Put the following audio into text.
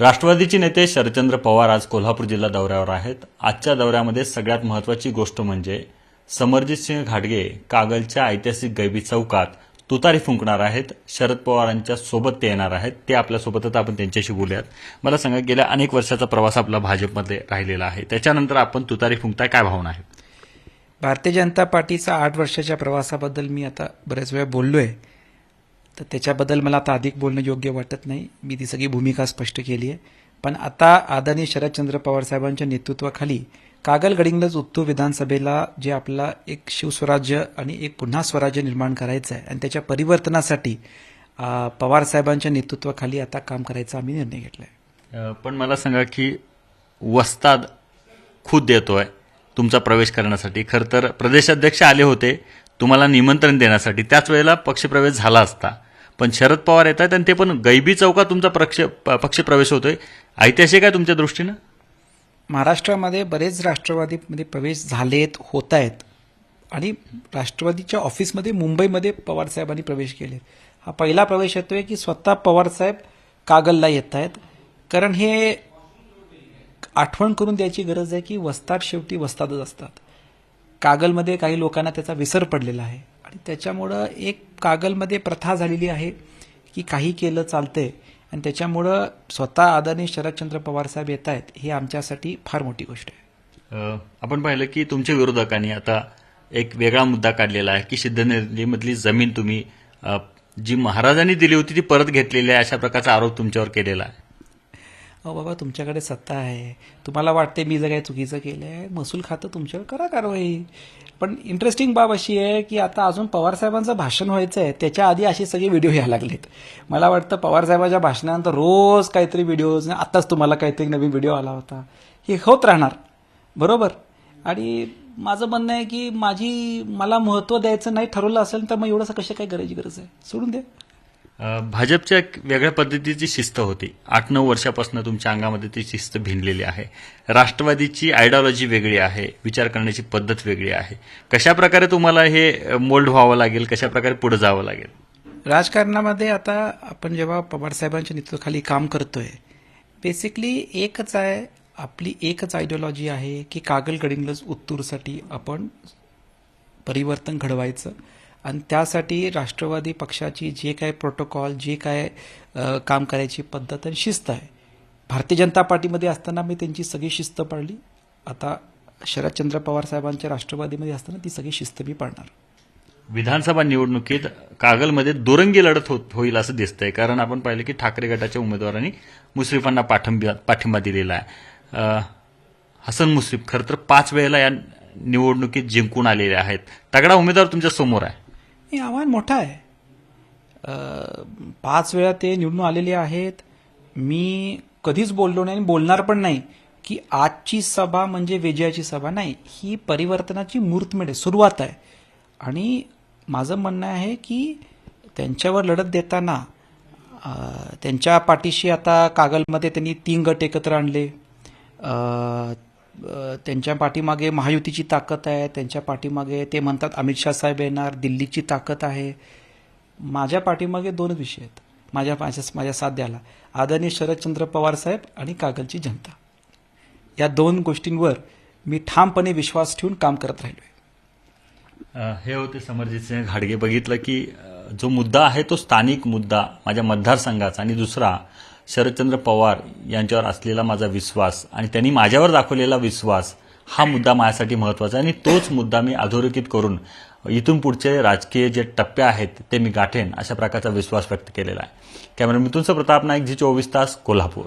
राष्ट्रवादीचे नेते शरदचंद्र पवार आज कोल्हापूर जिल्हा दौऱ्यावर आहेत. आजच्या दौऱ्यामध्ये सगळ्यात महत्वाची गोष्ट म्हणजे समरजितसिंह घाटगे कागलच्या ऐतिहासिक गैबी चौकात तुतारी फुंकणार आहेत. शरद पवारांच्या सोबत ते येणार आहेत. ते आपल्यासोबतच आपण त्यांच्याशी बोलूयात. मला सांगा गेल्या अनेक वर्षाचा प्रवास आपला भाजपमध्ये राहिलेला आहे. त्याच्यानंतर आपण तुतारी फुंकताय काय भावना आहे भारतीय जनता पार्टीचा आठ वर्षाच्या प्रवासाबद्दल मी आता बऱ्याच वेळा बोललो आहे तर त्याच्याबद्दल मला आता अधिक बोलणं योग्य वाटत नाही. मी ती सगळी भूमिका स्पष्ट केली आहे. पण आता आदरणीय शरदचंद्र पवार साहेबांच्या नेतृत्वाखाली कागल उत्तू विधानसभेला जे आपला एक शिवस्वराज्य आणि एक पुन्हा स्वराज्य निर्माण करायचं आहे आणि त्याच्या परिवर्तनासाठी पवार साहेबांच्या नेतृत्वाखाली आता काम करायचा आम्ही निर्णय घेतला आहे पण मला सांगा की वस्ताद खुद येतोय तुमचा प्रवेश करण्यासाठी. खरं तर प्रदेशाध्यक्ष आले होते तुम्हाला निमंत्रण देण्यासाठी. त्याच वेळेला पक्षप्रवेश झाला असता. पण शरद पवार येत आहेत आणि ते पण गैबी चौकात तुमचा पक्ष प- पक्षप्रवेश होतोय. ऐतिहासिक आहे तुमच्या दृष्टीनं? महाराष्ट्रामध्ये बरेच राष्ट्रवादीमध्ये प्रवेश झालेत होत आहेत आणि राष्ट्रवादीच्या ऑफिसमध्ये मुंबईमध्ये पवारसाहेबांनी प्रवेश केले हा पहिला प्रवेश येतोय की स्वतः पवारसाहेब कागलला येत आहेत कारण हे आठवण करून द्यायची गरज आहे की वस्ताद शेवटी वस्तादच असतात. कागलमध्ये काही लोकांना त्याचा विसर पडलेला आहे. आणि त्याच्यामुळं एक कागलमध्ये प्रथा झालेली आहे की काही केलं चालतंय. आणि त्याच्यामुळं स्वतः आदरणीय शरदचंद्र पवार साहेब येत आहेत ही आमच्यासाठी फार मोठी गोष्ट आहे. आपण पाहिलं की तुमच्या विरोधकांनी आता एक वेगळा मुद्दा काढलेला आहे की सिद्धनेमधली जमीन तुम्ही जी महाराजांनी दिली होती ती परत घेतलेली आहे अशा प्रकारचा आरोप तुमच्यावर केलेला आहे. अहो बाबा तुमच्याकडे सत्ता आहे. तुम्हाला वाटते मी जर काही चुकीचं केलं आहे महसूल खातं तुमच्यावर करा कारवाई. पण इंटरेस्टिंग बाब अशी आहे की आता अजून पवारसाहेबांचं भाषण व्हायचं आहे त्याच्या आधी असे सगळे व्हिडिओ यायला लागलेत. मला वाटतं पवारसाहेबांच्या भाषणानंतर रोज काहीतरी व्हिडिओज आत्ताच तुम्हाला काहीतरी नवीन व्हिडिओ आला होता. हे होत राहणार. बरोबर? आणि माझं म्हणणं आहे की माझी मला महत्त्व द्यायचं नाही ठरवलं असेल तर मग एवढंसं कशा काय करायची गरज आहे? सोडून द्या. भाजपच्या एक वेगळ्या पद्धतीची शिस्त होती. आठ नऊ वर्षापासून तुमच्या अंगामध्ये ती शिस्त भिनलेली आहे. राष्ट्रवादीची आयडिओलॉजी वेगळी आहे. विचार करण्याची पद्धत वेगळी आहे. कशा प्रकारे तुम्हाला हे मोल्ड व्हावं लागेल? कशा प्रकारे पुढे जावं लागेल? राजकारणामध्ये आता आपण जेव्हा पवारसाहेबांच्या नेतृत्वाखाली काम करतोय बेसिकली एकच आहे आपली एकच आयडिओलॉजी आहे की कागल गडिंगलज उत्तूरसाठी आपण परिवर्तन घडवायचं. आणि त्यासाठी राष्ट्रवादी पक्षाची जे काय प्रोटोकॉल जे काय काम करायची पद्धत आणि शिस्त आहे. भारतीय जनता पार्टीमध्ये असताना मी त्यांची सगळी शिस्त पाळली. आता शरदचंद्र पवार साहेबांच्या राष्ट्रवादीमध्ये असताना ती सगळी शिस्त मी पाळणार. विधानसभा निवडणुकीत कागलमध्ये दुरंगी लढत होत होईल असं दिसतंय. कारण आपण पाहिलं की ठाकरे गटाच्या उमेदवारांनी मुश्रीफांना पाठिंबा पाठिंबा दिलेला आहे. हसन मुश्रीफ खरं तर पाच वेळेला या निवडणुकीत जिंकून आलेले आहेत. तगडा उमेदवार तुमच्यासमोर आहे. हे आव्हान मोठं आहे. पाच वेळा ते निवडून आलेले आहेत. मी कधीच बोललो नाही आणि बोलणार पण नाही की आजची सभा म्हणजे विजयाची सभा नाही. ही परिवर्तनाची मूर्तमेढ आहे सुरुवात आहे. आणि माझं म्हणणं आहे की त्यांच्यावर लढत देताना त्यांच्या पाठीशी आता कागलमध्ये त्यांनी तीन गट एकत्र आणले. त्यांच्या पाठीमागे महायुतीची ताकद आहे त्यांच्या पाठीमागे ते म्हणतात अमित शाह साहेब येणार दिल्लीची ताकद आहे. माझ्या पाठीमागे दोन विषय आहेत. माझ्या माझ्या माझ्या साध्याला आदरणीय शरदचंद्र पवार साहेब आणि कागलची जनता. या दोन गोष्टींवर मी ठामपणे विश्वास ठेवून काम करत राहिलो हे होते समरजित सिंह घाडगे. बघितलं की जो मुद्दा आहे तो स्थानिक मुद्दा माझ्या मतदारसंघाचा. आणि दुसरा शरदचंद्र पवार यांच्यावर असलेला माझा विश्वास आणि त्यांनी माझ्यावर दाखवलेला विश्वास हा मुद्दा माझ्यासाठी महत्त्वाचा आहे. आणि तोच मुद्दा मी अधोरेखित करून इथून पुढचे राजकीय जे टप्पे आहेत ते मी गाठेन अशा प्रकारचा विश्वास व्यक्त केलेला आहे. कॅमेरा मिथुनचं प्रताप नाईक जी चोवीस तास कोल्हापूर.